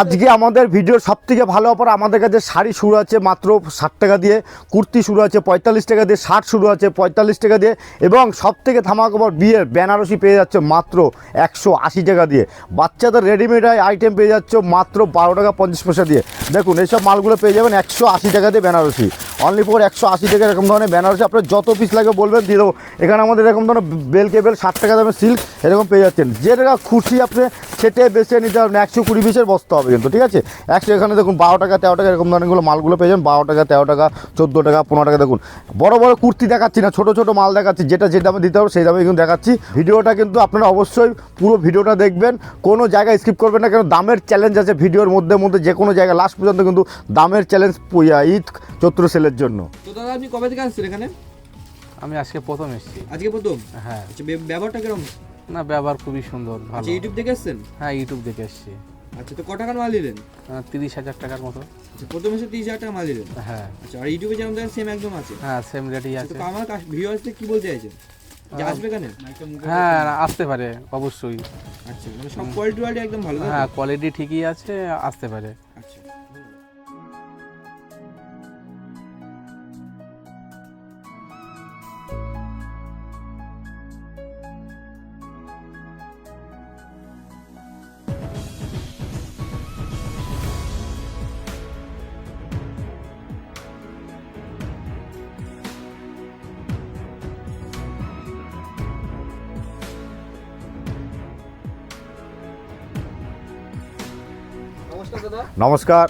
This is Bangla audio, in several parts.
আজকে আমাদের ভিডিওর সব থেকে ভালো অফার আমাদের কাছে শাড়ি শুরু আছে মাত্র ষাট টাকা দিয়ে, কুর্তি শুরু আছে পঁয়তাল্লিশ টাকা দিয়ে শার্ট শুরু আছে পঁয়তাল্লিশ টাকা দিয়ে, এবং সব থেকে ধামাকবর বিয়ের বেনারসি পেয়ে যাচ্ছে মাত্র একশো আশি টাকা দিয়ে। বাচ্চাদের রেডিমেড আইটেম পেয়ে যাচ্ছে মাত্র বারো টাকা পঞ্চাশ পয়সা দিয়ে। দেখুন, এইসব মালগুলো পেয়ে যাবেন একশো আশি টাকা দিয়ে বেনারসি। অনলি ফোর একশো আশি টাকা, এরকম ধরনের বেনারসি। আপনার যত পিস লাগে বলবেন, দিয়ে দেবো। এখানে আমাদের এরকম ধরনের বেল কেবেল, ষাট টাকা দামের সিল্ক এরকম পেয়ে যাচ্ছেন। যে টাকা খুশি আপনি সেটে বেছে নিতে পারবেন একশো কুড়ি পিসের বস্তা হবে কিন্তু ঠিক আছে? একশো এখানে দেখুন বারো টাকা তেরো টাকা এরকম ধরনেরগুলো মালগুলো পেয়ে যাবেন বারো টাকা তেরো টাকা চোদ্দ টাকা পনেরো টাকা দেখুন। বড় বড় কুর্তি দেখাচ্ছি না ছোটো ছোটো মাল দেখাচ্ছি যেটা যে দামে দিতে হবে সেই দামে কিন্তু দেখাচ্ছি। ভিডিওটা কিন্তু আপনারা অবশ্যই পুরো ভিডিওটা দেখবেন কোনো জায়গায় স্কিপ করবেন না কেন দামের চ্যালেঞ্জ আছে ভিডিওর মধ্যে মধ্যে যে কোনো জায়গায় লাস্ট পর্যন্ত কিন্তু দামের চ্যালেঞ্জ ঈদ চৈত্র সেলের জন্য। তো দাদা আপনি কবে থেকে আসছেন এখানে? আমি আজকে প্রথম এসেছি। আজকে প্রথম? হ্যাঁ। আচ্ছা ব্যবহারটা কীরকম? না ব্যবহার খুবই সুন্দর ভালো। আচ্ছা ইউটিউব দেখে এসছেন হ্যাঁ ইউটিউব দেখে এসেছি আচ্ছা তো ক টাকার মাল নিলেন তিরিশ হাজার টাকার মতো। আচ্ছা প্রথম এসে তিরিশ হাজার টাকা মাল নিলেন হ্যাঁ। আচ্ছা আর ইউটিউবে যেমন দেখেন সেম একদম আছে? হ্যাঁ সেম রেটই আছে। তো আমার আসতে কি বলতে চাইছেন? যে আসবে কেন হ্যাঁ আসতে পারে অবশ্যই। আচ্ছা মানে সব কোয়ালিটি একদম ভালো হ্যাঁ কোয়ালিটি ঠিকই আছে আসতে পারে। নমস্কার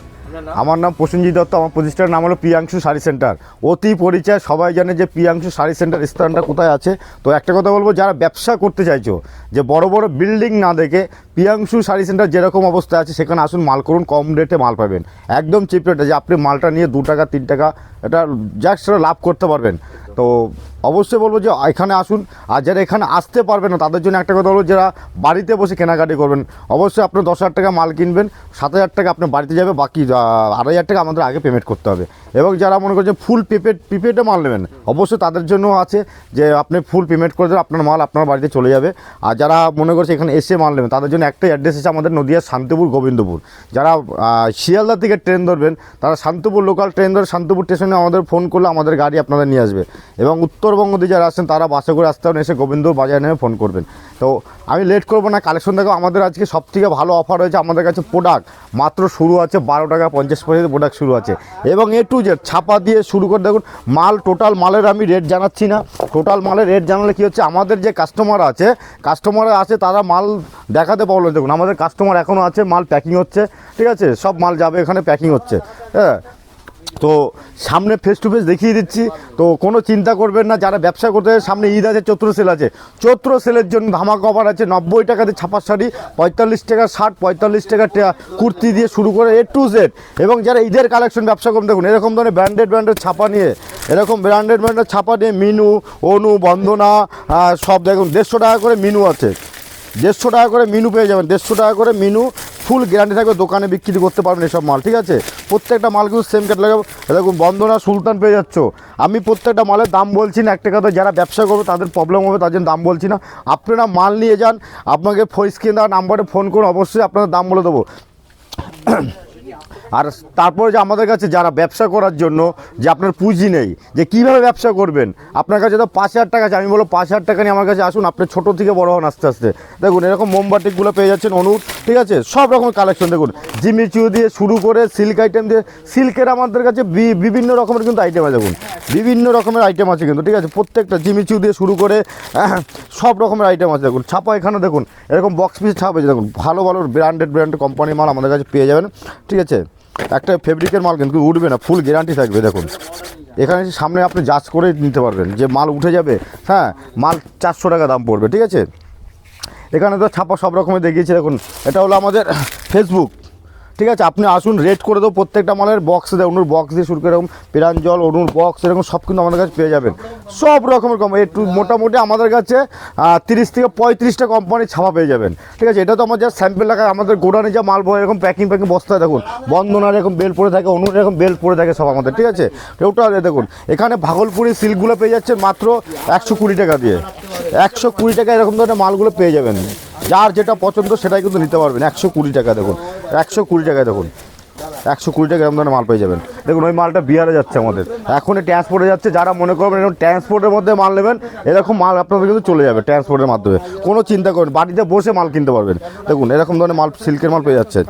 আমার নাম প্রসেনজিৎ দত্ত আমার প্রতিষ্ঠানের নাম হলো প্রিয়াংশু শাড়ি সেন্টার। অতি পরিচয় সবাই জানে যে প্রিয়াংশু শাড়ি সেন্টার স্থানটা কোথায় আছে। তো একটা কথা বলব যারা ব্যবসা করতে চাইছো যে বড় বড় বিল্ডিং না দেখে প্রিয়াংশু শাড়ি সেন্টার যেরকম অবস্থায় আছে সেখানে আসুন মাল করুন কম রেটে মাল পাবেন। একদম চিপ রেটে যে আপনি মালটা নিয়ে দু টাকা তিন টাকা এটা জাস্ট লাভ করতে পারবেন। তো অবশ্যই বলব যে এখানে আসুন। আর যারা এখানে আসতে পারবে না, তাদের জন্য একটা কথা বলব যারা বাড়িতে বসে কেনাকাটি করবেন, অবশ্যই আপনার দশ হাজার টাকা মাল কিনবেন, সাত হাজার টাকা আপনার বাড়িতে যাবে, বাকি আড়াই হাজার টাকা আমাদের আগে পেমেন্ট করতে হবে। এবং যারা মনে করছেন ফুল পেপেড প্রিপেডে মাল নেবেন, অবশ্যই তাদের জন্য আছে যে আপনি ফুল পেমেন্ট করে দেবেন, আপনার মাল আপনার বাড়িতে চলে যাবে। আর যারা মনে করছে এখানে এসে মাল নেবেন, তাদের জন্য একটাই অ্যাড্রেস আছে আমাদের নদিয়ার শান্তিপুর, গোবিন্দপুর। যারা শিয়ালদা থেকে ট্রেন ধরবেন, তারা শান্তিপুর লোকাল ট্রেন ধরে শান্তিপুর স্টেশনে আমাদের ফোন করলে আমাদের গাড়ি আপনাদের নিয়ে আসবে। এবং উত্তরবঙ্গ দিয়ে যারা আসছেন, তারা বাসে করে আসতে এসে গোবিন্দ বাজারে নেমে ফোন করবেন। তো আমি লেট করব না কালেকশন দেখো, আমাদের আজকে সব থেকে ভালো অফার হয়েছে আমাদের কাছে প্রোডাক্ট মাত্র শুরু আছে বারো টাকা পঞ্চাশ পয়সা প্রোডাক্ট শুরু আছে। এবং এ টু জেড ছাপা দিয়ে শুরু করে দেখুন, মাল টোটাল মালের আমি রেট জানাচ্ছি না। টোটাল মালের রেট জানালে কী হচ্ছে, আমাদের যে কাস্টমার আছে কাস্টমার আছে তারা মাল দেখাতে পারল দেখুন, আমাদের কাস্টমার এখনও আছে, মাল প্যাকিং হচ্ছে, ঠিক আছে? সব মাল যাবে, এখানে প্যাকিং হচ্ছে। হ্যাঁ তো সামনে ফেস টু ফেস দেখিয়ে দিচ্ছি। তো কোনো চিন্তা করবেন না, যারা ব্যবসা করতে সামনে ঈদ আছে, চৈত্র সেল আছে। চৈত্র সেলের জন্য ধামাক অফার আছে, নব্বই টাকাতে ছাপার শাড়ি, পঁয়তাল্লিশ টাকা শার্ট পঁয়তাল্লিশ টাকা কুর্তি দিয়ে শুরু করে এ টু জেড এবং যারা ঈদের কালেকশন ব্যবসা করুন দেখুন, এরকম ধরনের ব্র্যান্ডেড ব্র্যান্ডের ছাপা নিয়ে, এরকম ব্র্যান্ডেড ব্র্যান্ডের ছাপা নিয়ে মিনু, অনু, বন্দনা সব দেখুন, দেড়শো টাকা করে মিনু আছে। দেড়শো টাকা করে মিনু পেয়ে যাবেন, দেড়শো টাকা করে মিনু ফুল গ্যারান্টি থাকবে, দোকানে বিক্রি করতে পারবেন এসব মাল, ঠিক আছে? প্রত্যেকটা মাল কিন্তু সেম ক্যাট লাগাবো দেখুন, বন্দনা সুলতান পেয়ে যাচ্ছ। আমি প্রত্যেকটা মালের দাম বলছি না, একটা কথা, যারা ব্যবসা করবে, তাদের প্রবলেম হবে তাদের জন্য দাম বলছি না। আপনারা মাল নিয়ে যান, আপনাকে স্ক্রিন দেওয়া নাম্বারে ফোন করুন, অবশ্যই আপনাদের দাম বলে দেবো। আর তারপরে যে আমাদের কাছে যারা ব্যবসা করার জন্য যে আপনার পুঁজি নেই, যে কীভাবে ব্যবসা করবেন? আপনার কাছে তো পাঁচ হাজার টাকা আছে, আমি বলব পাঁচ হাজার টাকা নিয়ে আমার কাছে আসুন, আপনি ছোটো থেকে বড় হন আস্তে আস্তে। দেখুন, এরকম মোমবাটিকগুলো পেয়ে যাচ্ছেন অনুর, ঠিক আছে? সব রকমের কালেকশন দেখুন। জিমিচু দিয়ে শুরু করে সিল্ক আইটেম দিয়ে সিল্কের আমাদের কাছে বিভিন্ন রকমের কিন্তু আইটেম আছে, দেখুন। বিভিন্ন রকমের আইটেম আছে কিন্তু, ঠিক আছে? প্রত্যেকটা জিমিচু দিয়ে শুরু করে সব রকমের আইটেম আছে, দেখুন। ছাপা এখানে, দেখুন, এরকম বক্স পিস ছাপ দেখুন। ভালো ভালো ব্র্যান্ডেড ব্র্যান্ডেড কোম্পানির মাল আমাদের কাছে পেয়ে যাবেন, ঠিক আছে? একটা ফেব্রিকের মাল কিন্তু উঠবে না ফুল গ্যারান্টি থাকবে, দেখুন। এখানে সামনে আপনি যাচ করে নিতে পারবেন যে মাল উঠে যাবে। হ্যাঁ মাল চারশো টাকা দাম পড়বে, ঠিক আছে? এখানে তো ছাপা সব রকমের দেখিয়েছি, দেখুন। এটা হলো আমাদের ফেসবুক ঠিক আছে, আপনি আসুন রেট করে দেবো, প্রত্যেকটা মালের বক্স দেয়, অনুর বক্স দিয়ে শুরু করে এরকম পিরাঞ্জল অনুর বক্স এরকম সব কিন্তু আমাদের কাছে পেয়ে যাবেন। সব রকমের কোম্পানি একটু মোটামুটি আমাদের কাছে তিরিশ থেকে পঁয়ত্রিশটা কোম্পানির ছাপা পেয়ে যাবেন। ঠিক আছে, এটা তো আমার যা স্যাম্পেল লাগায় আমাদের গোডানে যা মাল বয়, এরকম প্যাকিং প্যাকিং বস্তায় দেখুন বন্ধনার এরকম বেল পরে থাকে, অনুর এরকম বেল পরে থাকে সব আমাদের, ঠিক আছে? ওটা দেখুন, এখানে ভাগলপুরি সিল্কগুলো পেয়ে যাচ্ছেন মাত্র একশো কুড়ি টাকা দিয়ে। একশো কুড়ি টাকা এরকম ধরনের মালগুলো পেয়ে যাবেন। যার যেটা পছন্দ সেটাই কিন্তু নিতে পারবেন, একশো কুড়ি টাকা, দেখুন। একশো কুড়ি টাকায় দেখুন। একশো কুড়ি টাকা এরকম ধরনের মাল পেয়ে যাবেন। দেখুন, ওই মালটা বিহারে যাচ্ছে আমাদের। এখনই ট্রান্সপোর্টে যাচ্ছে, যারা মনে করবেন এরকম ট্রান্সপোর্টের মধ্যে মাল নেবেন, এরকম মাল আপনাদের কিন্তু চলে যাবে ট্রান্সপোর্টের মাধ্যমে। কোনো চিন্তা করবেন বাড়িতে বসে মাল কিনতে পারবেন। দেখুন, এরকম ধরনের মাল, সিল্কের মাল পেয়ে যাচ্ছে।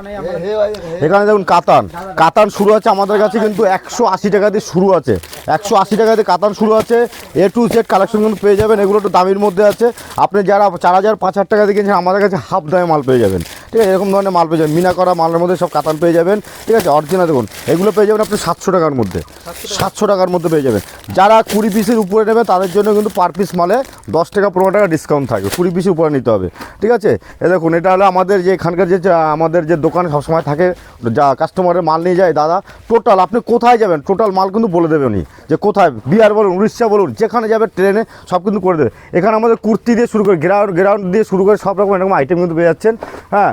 এখানে দেখুন, কাতান। কাতান শুরু আছে আমাদের কাছে কিন্তু একশো আশি টাকা দিয়ে শুরু আছে। একশো আশি টাকা দিয়ে কাতান শুরু আছে। এ টু জেড কালেকশন কিন্তু পেয়ে যাবেন, এগুলো একটু দামির মধ্যে আছে। আপনি যারা চার হাজার, পাঁচ হাজার টাকা দিয়ে কিনছেন, আমাদের কাছে হাফ দামে মাল পেয়ে যাবেন। ঠিক আছে এরকম ধরনের মাল পেয়ে যাবেন। মিনা করা মালের মধ্যে সব কাতান পেয়ে যাবেন। ঠিক আছে অরিজিনাল দেখুন এগুলো পেয়ে যাবেন আপনি সাতশো টাকার মধ্যে। সাতশো টাকার মধ্যে পেয়ে যাবেন। যারা কুড়ি পিসের উপরে নেবে তাদের জন্য কিন্তু পার পিস মালে দশ টাকা পনেরো টাকা ডিসকাউন্ট থাকে কুড়ি পিসের উপরে নিতে হবে। ঠিক আছে? এ দেখুন এটা হলো আমাদের যে এখানকার যে যে আমাদের যে দোকানে সবসময় থাকে যা কাস্টমারের মাল নিয়ে যায় দাদা টোটাল আপনি কোথায় যাবেন? টোটাল মাল কিন্তু বলে দেবে উনি যে কোথায় বিহার বলুন উড়িষ্যা বলুন যেখানে যাবে ট্রেনে সব কিন্তু করে দেবে। এখানে আমাদের কুর্তি দিয়ে শুরু করে গ্রাউন্ড গ্রাউন্ড দিয়ে শুরু করে সব রকম এরকম আইটেম কিন্তু পেয়ে যাচ্ছেন। হ্যাঁ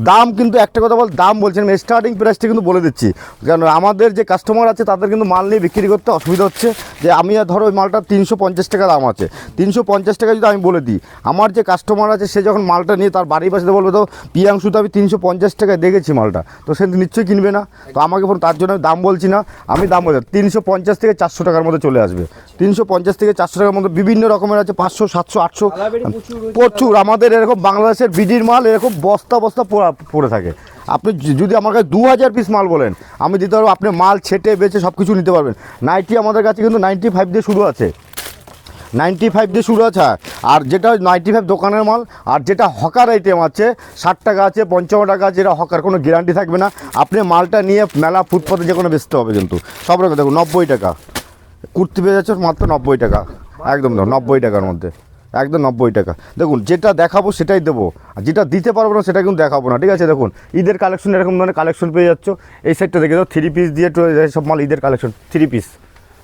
দাম কিন্তু একটা কথা বল দাম বলছেন স্টার্টিং প্রাইসটা কিন্তু বলে দিচ্ছি। কারণ আমাদের যে কাস্টমার আছে তাদের কিন্তু মাল নিয়ে বিক্রি করতে অসুবিধা হচ্ছে। যে আমি আর ধরো ওই মালটা তিনশো পঞ্চাশ টাকা দাম আছে। তিনশো পঞ্চাশ টাকা যদি আমি বলে দিই আমার যে কাস্টমার আছে সে যখন মালটা নিয়ে তার বাড়ির পাশে বলবে তো পিয়াংশু তো আমি তিনশো পঞ্চাশ টাকায় দেখেছি মালটা। তো সে নিশ্চয়ই কিনবে না। তো আমাকে বলুন তার জন্য আমি দাম বলছি না। আমি দাম বলছি তিনশো পঞ্চাশ থেকে চারশো টাকার মধ্যে চলে আসবে। তিনশো পঞ্চাশ থেকে চারশো টাকার মধ্যে বিভিন্ন রকমের আছে পাঁচশো সাতশো আটশো। প্রচুর প্রচুর। আমাদের এরকম বাংলাদেশের বিডির মাল এরকম বস্তা বস্তা পড়া- পড়ে থাকে। আপনি যদি আমার কাছে দু হাজার পিস মাল বলেন, আমি দিতে পারব, আপনি মাল ছেটে বেচে সব কিছু নিতে পারবেন। নাইটি আমাদের কাছে কিন্তু নাইনটি ফাইভ দিয়ে শুরু আছে। নাইনটি ফাইভ দিয়ে শুরু আছে, আর যেটা নাইনটি ফাইভ দোকানের মাল, আর যেটা হকার আইটেম আছে, ষাট টাকা আছে, পঞ্চান্ন টাকা আছে যেটা হকার, কোনো গ্যারান্টি থাকবে না। আপনি মালটা নিয়ে মেলা ফুটপাতে যে কোনো বেচতে হবে কিন্তু। সব রকম, দেখুন, নব্বই টাকা। কুর্তি পেয়ে যাচ্ছে মাত্র নব্বই টাকা। একদম, নব্বই টাকার মধ্যে। একদম নব্বই টাকা। দেখুন যেটা দেখাবো সেটাই দেবো। আর যেটা দিতে পারব না সেটা কিন্তু দেখাবো না ঠিক আছে? দেখুন ঈদের কালেকশন এরকম ধরনের কালেকশন পেয়ে যাচ্ছ। এই সাইডটা দেখে দাও থ্রি পিস দিয়ে সব মাল ঈদের কালেকশন থ্রি পিস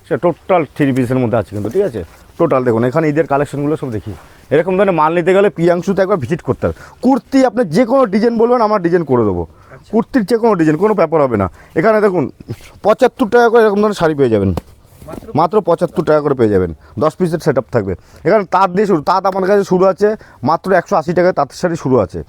সে টোটাল থ্রি পিসের মধ্যে আছে কিন্তু ঠিক আছে? টোটাল দেখুন এখানে ঈদের কালেকশনগুলো সব দেখি। এরকম ধরনের মাল নিতে গেলে পিয়াংশুতে একবার ভিজিট করতে হবে। কুর্তি আপনি যে কোনো ডিজাইন বলবেন আমার ডিজাইন করে দেবো। কুর্তির যে কোনো ডিজাইন কোনো ব্যাপার হবে না। এখানে দেখুন পঁচাত্তর টাকা করে এরকম ধরনের শাড়ি পেয়ে যাবেন। মাত্র পঁচাত্তর টাকা করে পেয়ে যাবেন। দশ পিসের সেট থাকবে। এখানে তাঁত দিয়ে শুরু তাঁত আমার কাছে শুরু আছে মাত্র একশো আশি টাকায় তাঁতের শাড়ি শুরু আছে।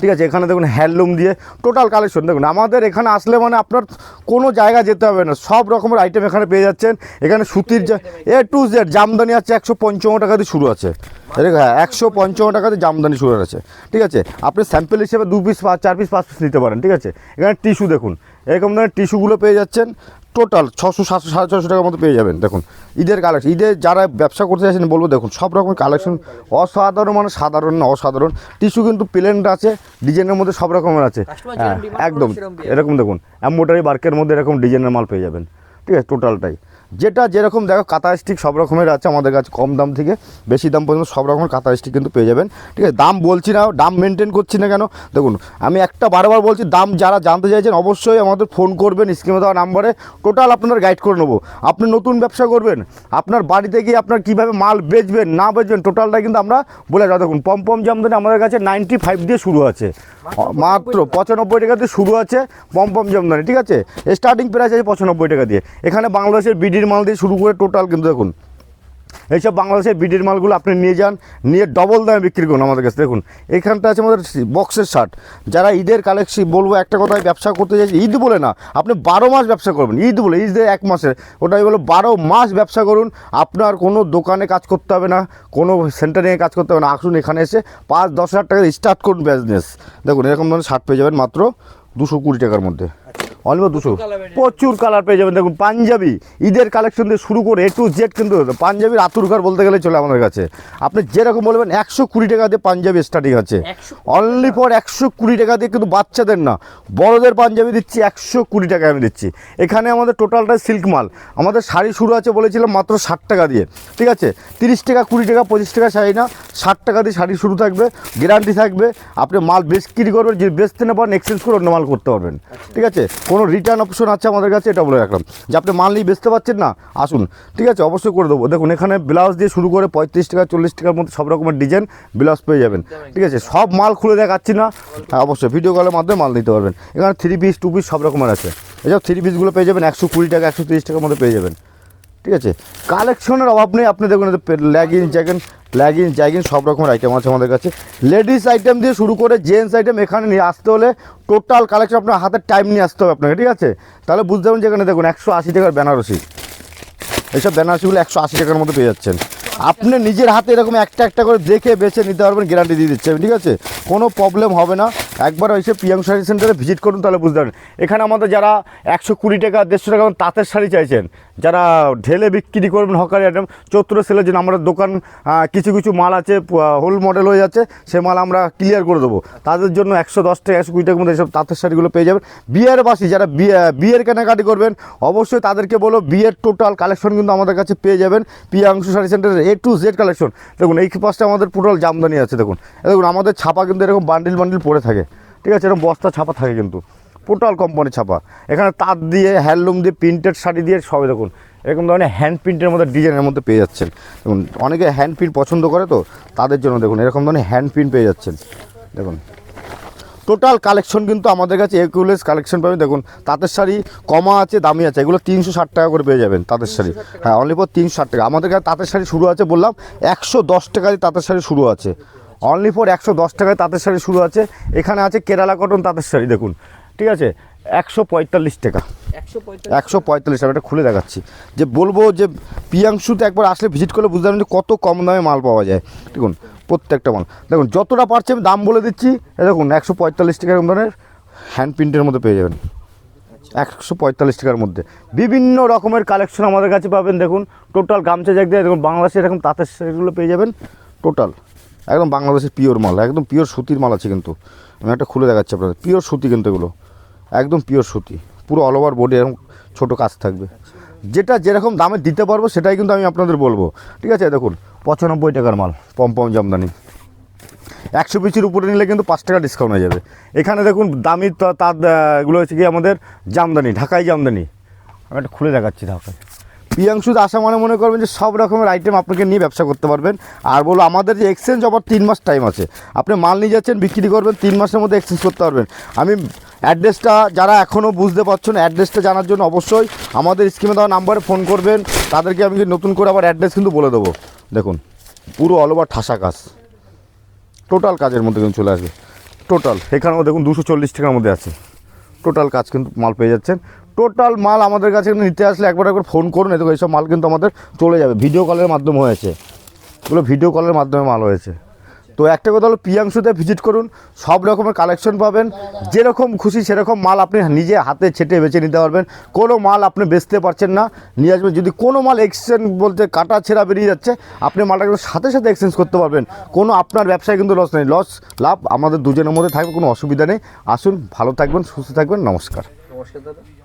ঠিক আছে এখানে দেখুন হ্যান্ডলুম দিয়ে টোটাল কালেকশন দেখুন আমাদের এখানে আসলে মানে আপনার কোনো জায়গা যেতে হবে না। সব রকমের আইটেম এখানে পেয়ে যাচ্ছেন। এখানে সুতির যা- এ টু জেড জামদানি আছে একশো পঞ্চান্ন টাকা দিয়ে শুরু আছে। হ্যাঁ একশো পঞ্চান্ন টাকাতে জামদানি শুরু আছে ঠিক আছে আপনি স্যাম্পেল হিসেবে দু পিস চার পিস পাঁচ পিস নিতে পারেন। ঠিক আছে এখানে টিস্যু দেখুন। এরকম ধরনের টিস্যুগুলো পেয়ে যাচ্ছেন। টোটাল ছশো সাতশো সাড়ে ছশো টাকার মতো পেয়ে যাবেন দেখুন। ঈদের কালেকশন ঈদের যারা ব্যবসা করতে চাইছেন বলব দেখুন সব রকমের কালেকশন অসাধারণ মানে সাধারণ না অসাধারণ। টিস্যু কিন্তু প্লেনটা আছে ডিজাইনের মধ্যে সব রকমের আছে। হ্যাঁ একদম এরকম দেখুন এম্বোটারি বার্কের মধ্যে এরকম ডিজাইনের মাল পেয়ে যাবেন। ঠিক আছে টোটালটাই। যেটা যেরকম দেখো কাঁথা স্টিক সব রকমের আছে আমাদের কাছে কম দাম থেকে, বেশি দাম পর্যন্ত সব রকমের কাঁথা স্টিক কিন্তু পেয়ে যাবেন। ঠিক আছে, দাম বলছি না, দাম মেনটেন করছি না কেন? দেখুন, আমি একটা বারবার বলছি, দাম যারা জানতে চাইছেন অবশ্যই আমাদের ফোন করবেন স্ক্রিনে দেওয়া নাম্বারে টোটাল আপনার গাইড করে নেব। আপনি নতুন ব্যবসা করবেন, আপনার বাড়িতে গিয়ে আপনার কীভাবে মাল বেচবেন, না বেচবেন টোটালটা কিন্তু আমরা বলে যাও দেখুন পমপম জামদানি আমাদের কাছে নাইনটি ফাইভ দিয়ে শুরু আছে। মাত্র পঁচানব্বই টাকা দিয়ে শুরু আছে পমপম জামদানি ঠিক আছে? স্টার্টিং প্রাইস আছে পঁচানব্বই টাকা দিয়ে। এখানে বাংলাদেশের বিডির মাল দিয়ে শুরু করে টোটাল কিন্তু দেখুন, এইসব বাংলাদেশের বিডির মালগুলো আপনি নিয়ে যান, নিয়ে ডবল দামে বিক্রি করুন আমাদের কাছে। দেখুন, এখানটা আছে আমাদের বক্সের শার্ট যারা ঈদের কালেকশন বলব একটা কথায় ব্যবসা করতে চাইছে, ঈদ বলে না, আপনি বারো মাস ব্যবসা করবেন, ঈদ বলে ঈদের এক মাসে ওটাই বলো বারো মাস ব্যবসা করুন, আপনার কোনো দোকানে কাজ করতে হবে না, কোনো সেন্টারে কাজ করতে হবে না। আসুন এখানে এসে পাঁচ, দশ হাজার টাকা স্টার্ট করুন বিজনেস দেখুন, এরকম ধরনের শার্ট পেয়ে যাবেন মাত্র দুশো কুড়ি টাকার মধ্যে। অলমোস্ট দুশো। প্রচুর কালার পেয়ে যাবেন। দেখুন পাঞ্জাবি ঈদের কালেকশন দিয়ে শুরু করে এ টু জেড কিন্তু পাঞ্জাবির আতুরকার বলতে গেলে চলে আমাদের কাছে। আপনি যেরকম বলবেন একশো কুড়ি টাকা দিয়ে পাঞ্জাবি স্টার্টিং আছে। অনলি ফর একশো কুড়ি টাকা দিয়ে কিন্তু বাচ্চাদের না। বড়দের পাঞ্জাবি দিচ্ছি একশো কুড়ি টাকা আমি দিচ্ছি। এখানে আমাদের টোটালটা সিল্ক মাল। আমাদের শাড়ি শুরু আছে বলেছিলাম মাত্র ষাট টাকা দিয়ে। ঠিক আছে? তিরিশ টাকা কুড়ি টাকা পঁচিশ টাকা শাড়ি না ষাট টাকা দিয়ে শাড়ি শুরু থাকবে গ্যারান্টি থাকবে আপনি মাল বিক্রি করবেন যে বেচতে না পারেন এক্সচেঞ্জ করে অন্য মাল করতে পারবেন। ঠিক আছে? কোনো রিটার্ন অপশন আছে আমাদের কাছে এটা বলে রাখলাম। যে আপনি মাল নিয়ে বেচতে পারছেন না আসুন। ঠিক আছে? অবশ্যই করে দেবো। দেখুন এখানে ব্লাউজ দিয়ে শুরু করে পঁয়ত্রিশ টাকা চল্লিশ টাকার মধ্যে সব রকমের ডিজাইন ব্লাউজ পেয়ে যাবেন। ঠিক আছে? সব মাল খুলে দেখাচ্ছি না। হ্যাঁ, অবশ্যই। ভিডিও কলের মাধ্যমে মাল নিতে পারবেন। এখানে থ্রি পিস টু পিস সব রকমের আছে। এসব থ্রি পিসগুলো পেয়ে যাবেন। একশো কুড়ি টাকা একশো তিরিশ টাকার মধ্যে পেয়ে যাবেন। ঠিক আছে? কালেকশনের অভাব নেই। আপনি দেখুন ল্যাগিন জ্যাগিন ল্যাগিন জ্যাগিন সব রকমের আইটেম আছে আমাদের কাছে। লেডিস আইটেম দিয়ে শুরু করে জেন্টস আইটেম এখানে নিয়ে আসতে হলে টোটাল কালেকশন আপনার হাতের টাইম নিয়ে আসতে হবে আপনাকে, ঠিক আছে? তাহলে বুঝতে পারবেন যেখানে দেখুন, একশো আশি টাকার বেনারসি। এইসব বেনারসিগুলো একশো আশি টাকার মধ্যে পেয়ে যাচ্ছেন। আপনি নিজের হাতে এরকম একটা একটা করে দেখে বেছে নিতে পারবেন গ্যারান্টি দিয়ে দিচ্ছে ঠিক আছে? কোনো প্রবলেম হবে না। একবার এসে পিয়াং শাড়ি সেন্টারে ভিজিট করুন তাহলে বুঝতে পারেন এখানে আমাদের যারা একশো কুড়ি টাকা, দেড়শো টাকা তাঁতের শাড়ি চাইছেন, যারা ঢেলে বিক্রি করবেন হকারি আইটেম চৈত্র সেলের জন্য আমাদের দোকান কিছু কিছু মাল আছে হোল মডেল হয়ে যাচ্ছে, সে মাল আমরা ক্লিয়ার করে দেবো। তাদের জন্য একশো দশ টাকা একশো কুড়ি টাকার মধ্যে এইসব তাঁতের শাড়িগুলো পেয়ে যাবেন। বিয়ের বাসি যারা বিয়ে বিয়ের কেনাকাটি করবেন, অবশ্যই তাদেরকে বলো, বিয়ের টোটাল কালেকশন কিন্তু আমাদের কাছে পেয়ে যাবেন পিয়াংশু শাড়ি সেন্টারের এ টু জেড কালেকশন দেখুন, এই পাশটা আমাদের টোটাল জামদানি আছে, দেখুন। দেখুন, আমাদের ছাপা কিন্তু এরকম বান্ডিল বান্ডিল পড়ে থাকে। ঠিক আছে, এরকম বস্তা ছাপা থাকে কিন্তু। টোটাল কোম্পানি ছাপা। এখানে তাঁত দিয়ে হ্যান্ডলুম দিয়ে প্রিন্টেড শাড়ি দিয়ে সবই দেখুন। এরকম ধরনের হ্যান্ড প্রিন্টের মধ্যে ডিজাইনের মধ্যে পেয়ে যাচ্ছেন। দেখুন, অনেকে হ্যান্ড প্রিন্ট পছন্দ করে তো, তাদের জন্য দেখুন, এরকম ধরনের হ্যান্ড প্রিন্ট পেয়ে যাচ্ছেন। দেখুন। টোটাল কালেকশন কিন্তু আমাদের কাছে একুলেস কালেকশন পাবেন। দেখুন, তাঁতের শাড়ি কমা আছে, দামি আছে, এগুলো তিনশো ষাট টাকা করে পেয়ে যাবেন তাঁতের শাড়ি। হ্যাঁ অনলি ফর তিনশো ষাট টাকা। আমাদের কাছে তাঁতের শাড়ি শুরু আছে বললাম, একশো দশ টাকায় তাঁতের শাড়ি শুরু আছে। অনলি ফর একশো দশ টাকায় তাঁতের শাড়ি শুরু আছে। এখানে আছে কেরালা কটন তাঁতের শাড়ি দেখুন। ঠিক আছে? একশো পঁয়তাল্লিশ টাকা। একশো পঁয়তাল্লিশ একশো পঁয়তাল্লিশ টাকা এটা খুলে দেখাচ্ছি। যে বলব যে পিয়াংশুতে একবার আসলে ভিজিট করলে বুঝতে পারবেন যে কত কম দামে মাল পাওয়া যায়। দেখুন প্রত্যেকটা মাল। দেখুন যতটা পারছে আমি দাম বলে দিচ্ছি। দেখুন একশো পঁয়তাল্লিশ টাকা এরকম ধরনের হ্যান্ড প্রিন্টের মধ্যে পেয়ে যাবেন। একশো পঁয়তাল্লিশ টাকার মধ্যে। বিভিন্ন রকমের কালেকশন আমাদের কাছে পাবেন। দেখুন টোটাল গামছা জ্যাক দিয়ে দেখুন বাংলাদেশের এরকম তাঁতের শাড়িগুলো পেয়ে যাবেন। টোটাল একদম বাংলাদেশের পিওর মাল একদম পিওর সুতির মাল আছে কিন্তু। আমি একটা খুলে দেখাচ্ছি আপনাদের পিওর সুতি কিন্তু এগুলো একদম পিওর সুতি পুরো অল ওভার বডি এরকম ছোটো কাজ থাকবে। যেটা যেরকম দামে দিতে পারব সেটাই কিন্তু আমি আপনাদের বলব। ঠিক আছে দেখুন পঁচানব্বই টাকার মাল পম পম জামদানি। একশো পিসের উপরে নিলে কিন্তু পাঁচ টাকা ডিসকাউন্ট হয়ে যাবে। এখানে দেখুন দামি তা- তাঁত আহ, এগুলো হচ্ছে কি আমাদের জামদানি ঢাকাই জামদানি। আমি একটা খুলে দেখাচ্ছি ঢাকায় পিয়াংশুতে আসা মানে মনে করবেন যে সব রকমের আইটেম আপনাকে নিয়ে ব্যবসা করতে পারবেন। আর বলো, আমাদের যে এক্সচেঞ্জ আবার তিন মাস টাইম আছে। আপনি মাল নিয়ে যাচ্ছেন, বিক্রি করবেন, তিন মাসের মধ্যে এক্সচেঞ্জ করতে পারবেন। আমি অ্যাড্রেসটা যারা এখনও বুঝতে পারছেন অ্যাড্রেসটা জানার জন্য অবশ্যই আমাদের স্ক্রিনে দেওয়া নাম্বারে ফোন করবেন। তাদেরকে আমি নতুন করে আবার অ্যাড্রেস কিন্তু বলে দেবো। দেখুন, পুরো অল ওভার ঠাসা কাজ। টোটাল কাজের মধ্যে কিন্তু চলে আসবে। টোটাল এখানেও দেখুন দুশো চল্লিশ টাকার মধ্যে আছে। টোটাল কাজ কিন্তু মাল পেয়ে যাচ্ছেন। টোটাল মাল আমাদের কাছে নিতে আসলে একবার একবার ফোন করুন এতে এইসব মাল কিন্তু আমাদের চলে যাবে। ভিডিও কলের মাধ্যমে হয়েছে। এগুলো ভিডিও কলের মাধ্যমে মাল হয়েছে। তো একটা কথা হলো, পিয়াংশুতে ভিজিট করুন, সব রকমের কালেকশন পাবেন। যেরকম খুশি সেরকম মাল আপনি নিজে হাতে ছেটে বেছে নিতে পারবেন। কোনো মাল আপনি বেচতে পারছেন না। নিয়ে আসবেন, যদি কোনো মাল এক্সচেঞ্জ বলতে কাটা ছেঁড়া বেরিয়ে যাচ্ছে, আপনি মালটা কিন্তু সাথে সাথে এক্সচেঞ্জ করতে পারবেন। কোনো আপনার ব্যবসায় কিন্তু লস নেই। লস লাভ, আমাদের দুজনের মধ্যে থাকবে, কোনো অসুবিধা নেই। আসুন, ভালো থাকবেন, সুস্থ থাকবেন। নমস্কার। নমস্কার দাদা।